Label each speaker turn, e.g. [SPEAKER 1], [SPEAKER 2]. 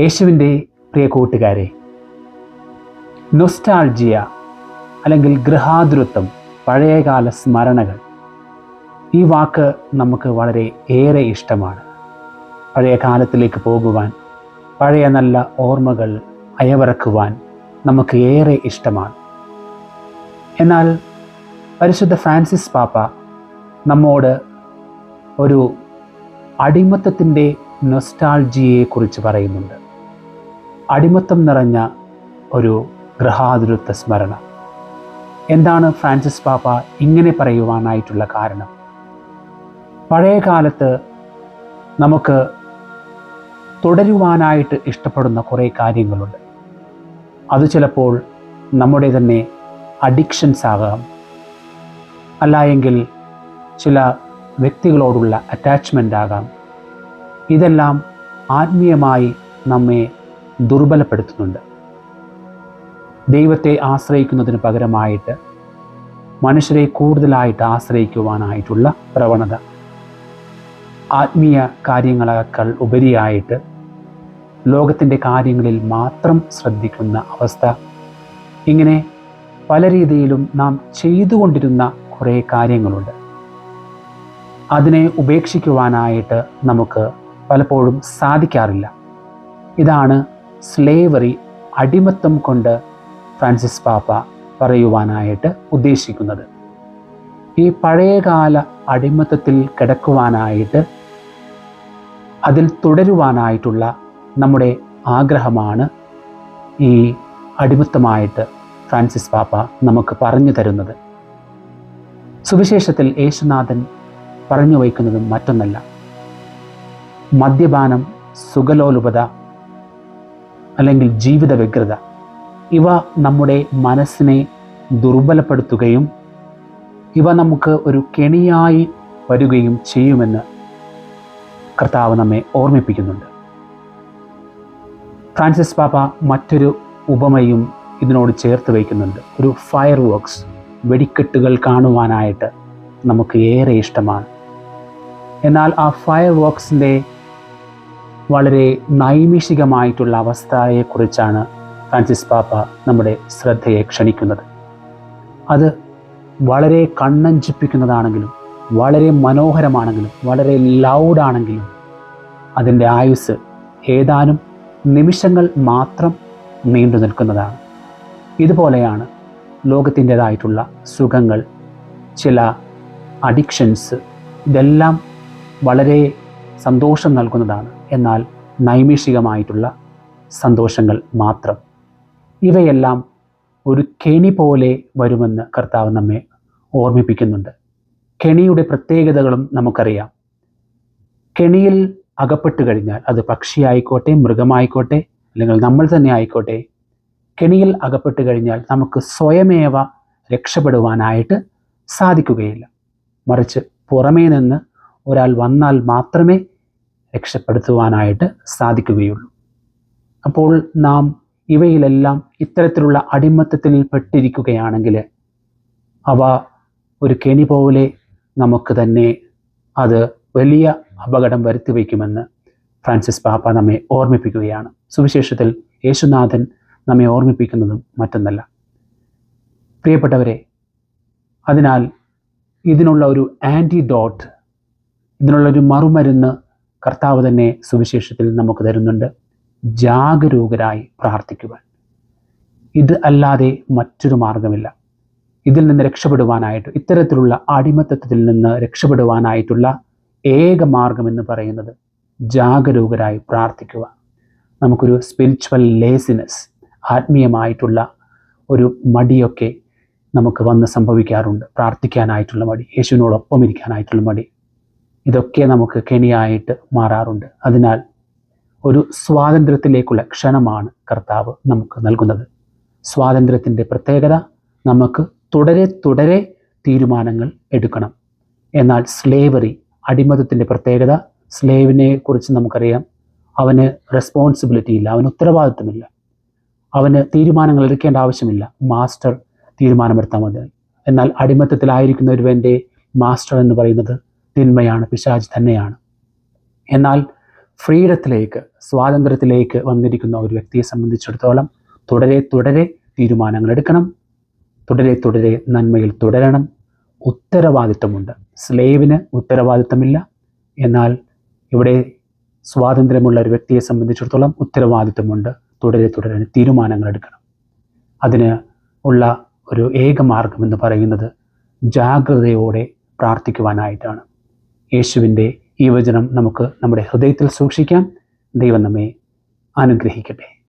[SPEAKER 1] യേശുവിന്റെ പ്രിയ കൂട്ടുകാരെ നൊസ്റ്റാൾജിയ അല്ലെങ്കിൽ ഗൃഹാതുരത്വം പഴയകാല സ്മരണകൾ ഈ വാക്ക് നമുക്ക് വളരെ ഏറെ ഇഷ്ടമാണ്. പഴയ കാലത്തിലേക്ക് പോകുവാൻ പഴയ നല്ല ഓർമ്മകൾ അയവിറക്കുവാൻ നമുക്ക് ഏറെ ഇഷ്ടമാണ്. എന്നാൽ പരിശുദ്ധ ഫ്രാൻസിസ് പാപ്പ നമ്മോട് ഒരു അടിമത്തത്തിന്റെ നൊസ്റ്റാൾജിയെക്കുറിച്ച് പറയുന്നുണ്ട്. അടിമത്തം നിറഞ്ഞ ഒരു ഗൃഹാതുരത്വ സ്മരണ. എന്താണ് ഫ്രാൻസിസ് പാപ്പ ഇങ്ങനെ പറയുവാനായിട്ടുള്ള കാരണം? പഴയ കാലത്ത് നമുക്ക് തുടരുവാനായിട്ട് ഇഷ്ടപ്പെടുന്ന കുറേ കാര്യങ്ങളുണ്ട്. അത് ചിലപ്പോൾ നമ്മുടെ തന്നെ അഡിക്ഷൻസ് ആകാം. അല്ല എങ്കിൽ ചില വ്യക്തികളോടുള്ള അറ്റാച്ച്മെന്റ് ആകാം. ഇതെല്ലാം ആത്മീയമായി നമ്മെ ദുർബലപ്പെടുത്തുന്നുണ്ട്. ദൈവത്തെ ആശ്രയിക്കുന്നതിന് പകരമായിട്ട് മനുഷ്യരെ കൂടുതലായിട്ട് ആശ്രയിക്കുവാനായിട്ടുള്ള പ്രവണത. ആത്മീയ കാര്യങ്ങളേക്കാൾ ഉപരിയായിട്ട് ലോകത്തിന്റെ കാര്യങ്ങളിൽ മാത്രം ശ്രദ്ധിക്കുന്ന അവസ്ഥ. ഇങ്ങനെ പല രീതിയിലും നാം ചെയ്തുകൊണ്ടിരുന്ന കുറേ കാര്യങ്ങളുണ്ട്. അതിനെ ഉപേക്ഷിക്കുവാനായിട്ട് നമുക്ക് പലപ്പോഴും സാധിക്കാറില്ല. ഇതാണ് സ്ലേവറി അടിമത്തം കൊണ്ട് ഫ്രാൻസിസ് പാപ്പ പറയുവാനായിട്ട് ഉദ്ദേശിക്കുന്നത്. ഈ പഴയകാല അടിമത്തത്തിൽ കിടക്കുവാനായിട്ട് അതിൽ തുടരുവാനായിട്ടുള്ള നമ്മുടെ ആഗ്രഹമാണ് ഈ അടിമത്തമായിട്ട് ഫ്രാൻസിസ് പാപ്പ നമുക്ക് പറഞ്ഞു തരുന്നത്. സുവിശേഷത്തിൽ യേശുനാഥൻ പറഞ്ഞു വയ്ക്കുന്നതും മറ്റൊന്നല്ല. മദ്യപാനം സുഖലോലുപത അല്ലെങ്കിൽ ജീവിത വ്യഗ്രത ഇവ നമ്മുടെ മനസ്സിനെ ദുർബലപ്പെടുത്തുകയും ഇവ നമുക്ക് ഒരു കെണിയായി വരികയും ചെയ്യുമെന്ന് കർത്താവ് നമ്മെ ഓർമ്മിപ്പിക്കുന്നുണ്ട്. ഫ്രാൻസിസ് പാപ്പ മറ്റൊരു ഉപമയും ഇതിനോട് ചേർത്ത് വയ്ക്കുന്നുണ്ട്. ഒരു ഫയർ വർക്ക്സ് വെടിക്കെട്ടുകൾ കാണുവാനായിട്ട് നമുക്ക് ഏറെ ഇഷ്ടമാണ്. എന്നാൽ ആ ഫയർ വർക്ക്സിന്റെ വളരെ നൈമിഷികമായിട്ടുള്ള അവസ്ഥയെക്കുറിച്ചാണ് ഫ്രാൻസിസ് പാപ്പ നമ്മുടെ ശ്രദ്ധയെ ക്ഷണിക്കുന്നത്. അത് വളരെ കണ്ണഞ്ചിപ്പിക്കുന്നതാണെങ്കിലും വളരെ മനോഹരമാണെങ്കിലും വളരെ ലൗഡാണെങ്കിലും അതിന്റെ ആയുസ് ഏതാനും നിമിഷങ്ങൾ മാത്രം നീണ്ടു നിൽക്കുന്നതാണ്. ഇതുപോലെയാണ് ലോകത്തിന്റെതായിട്ടുള്ള സുഖങ്ങൾ ചില അഡിക്ഷൻസ് ഇതെല്ലാം വളരെ സന്തോഷം നൽകുന്നതാണ്. എന്നാൽ നൈമിഷികമായിട്ടുള്ള സന്തോഷങ്ങൾ മാത്രം. ഇവയെല്ലാം ഒരു കെണി പോലെ വരുമെന്ന് കർത്താവ് നമ്മെ ഓർമ്മിപ്പിക്കുന്നുണ്ട്. കെണിയുടെ പ്രത്യേകതകളും നമുക്കറിയാം. കെണിയിൽ അകപ്പെട്ട് കഴിഞ്ഞാൽ അത് പക്ഷിയായിക്കോട്ടെ മൃഗമായിക്കോട്ടെ അല്ലെങ്കിൽ നമ്മൾ തന്നെ ആയിക്കോട്ടെ കെണിയിൽ അകപ്പെട്ട് കഴിഞ്ഞാൽ നമുക്ക് സ്വയമേവ രക്ഷപ്പെടുവാനായിട്ട് സാധിക്കുകയില്ല. മറിച്ച് പുറമേ നിന്ന് ഒരാൾ വന്നാൽ മാത്രമേ രക്ഷപ്പെടുത്തുവാനായിട്ട് സാധിക്കുകയുള്ളൂ. അപ്പോൾ നാം ഇവയിലെല്ലാം ഇത്തരത്തിലുള്ള അടിമത്തത്തിൽ പെട്ടിരിക്കുകയാണെങ്കിൽ അവ ഒരു കെണി പോലെ നമുക്ക് തന്നെ അത് വലിയ അപകടം വരുത്തി വയ്ക്കുമെന്ന് ഫ്രാൻസിസ് പാപ്പ നമ്മെ ഓർമ്മിപ്പിക്കുകയാണ്. സുവിശേഷത്തിൽ യേശുനാഥൻ നമ്മെ ഓർമ്മിപ്പിക്കുന്നതും മറ്റൊന്നല്ല. പ്രിയപ്പെട്ടവരെ അതിനാൽ ഇതിനുള്ള ഒരു ആന്റിഡോട്ട് ഇതിനുള്ളൊരു മറുമരുന്ന് കർത്താവ് തന്നെ സുവിശേഷത്തിൽ നമുക്ക് തരുന്നുണ്ട്. ജാഗരൂകരായി പ്രാർത്ഥിക്കുവാൻ. ഇത് അല്ലാതെ മറ്റൊരു മാർഗമില്ല. ഇതിൽ നിന്ന് രക്ഷപ്പെടുവാനായിട്ട് ഇത്തരത്തിലുള്ള അടിമത്തത്തിൽ നിന്ന് രക്ഷപ്പെടുവാനായിട്ടുള്ള ഏക മാർഗം എന്ന് പറയുന്നത് ജാഗരൂകരായി പ്രാർത്ഥിക്കുക നമുക്കൊരു സ്പിരിച്വൽ ലേസിനെസ് ആത്മീയമായിട്ടുള്ള ഒരു മടിയൊക്കെ നമുക്ക് വന്ന് സംഭവിക്കാറുണ്ട്. പ്രാർത്ഥിക്കാനായിട്ടുള്ള മടി യേശുവിനോടൊപ്പം ഇരിക്കാനായിട്ടുള്ള മടി. ഇതൊക്കെ നമുക്ക് കെണിയായിട്ട് മാറാറുണ്ട്. അതിനാൽ ഒരു സ്വാതന്ത്ര്യത്തിലേക്കുള്ള ക്ഷണമാണ് കർത്താവ് നമുക്ക് നൽകുന്നത്. സ്വാതന്ത്ര്യത്തിന്റെ പ്രത്യേകത നമുക്ക് തുടരെ തുടരെ തീരുമാനങ്ങൾ എടുക്കണം. എന്നാൽ സ്ലേവറി അടിമതത്തിന്റെ പ്രത്യേകത സ്ലേവിനെ കുറിച്ച് നമുക്കറിയാം. അവന് റെസ്പോൺസിബിലിറ്റി ഇല്ല അവന് ഉത്തരവാദിത്വമില്ല. അവന് തീരുമാനങ്ങൾ എടുക്കേണ്ട ആവശ്യമില്ല. മാസ്റ്റർ തീരുമാനമെടുത്താൽ മതി. എന്നാൽ അടിമത്തത്തിലായിരിക്കുന്ന ഒരുവന്റെ മാസ്റ്റർ എന്ന് പറയുന്നത് തിന്മയാണ് പിശാജ് തന്നെയാണ്. എന്നാൽ ഫ്രീഡത്തിലേക്ക് സ്വാതന്ത്ര്യത്തിലേക്ക് വന്നിരിക്കുന്ന ഒരു വ്യക്തിയെ സംബന്ധിച്ചിടത്തോളം തുടരെ തുടരെ തീരുമാനങ്ങൾ എടുക്കണം. തുടരെ തുടരെ നന്മയിൽ തുടരണം. ഉത്തരവാദിത്വമുണ്ട്. സ്ലേവിന് ഉത്തരവാദിത്വമില്ല. എന്നാൽ ഇവിടെ സ്വാതന്ത്ര്യമുള്ള ഒരു വ്യക്തിയെ സംബന്ധിച്ചിടത്തോളം ഉത്തരവാദിത്വമുണ്ട്. തുടരെ തുടരെ തീരുമാനങ്ങൾ എടുക്കണം. അതിന് ഉള്ള ഒരു ഏക മാർഗം എന്ന് പറയുന്നത് ജാഗ്രതയോടെ പ്രാർത്ഥിക്കുവാനായിട്ടാണ്. യേശുവിന്റെ ഈ വചനം നമുക്ക് നമ്മുടെ ഹൃദയത്തിൽ സൂക്ഷിക്കാം. ദൈവം നമ്മെ അനുഗ്രഹിക്കട്ടെ.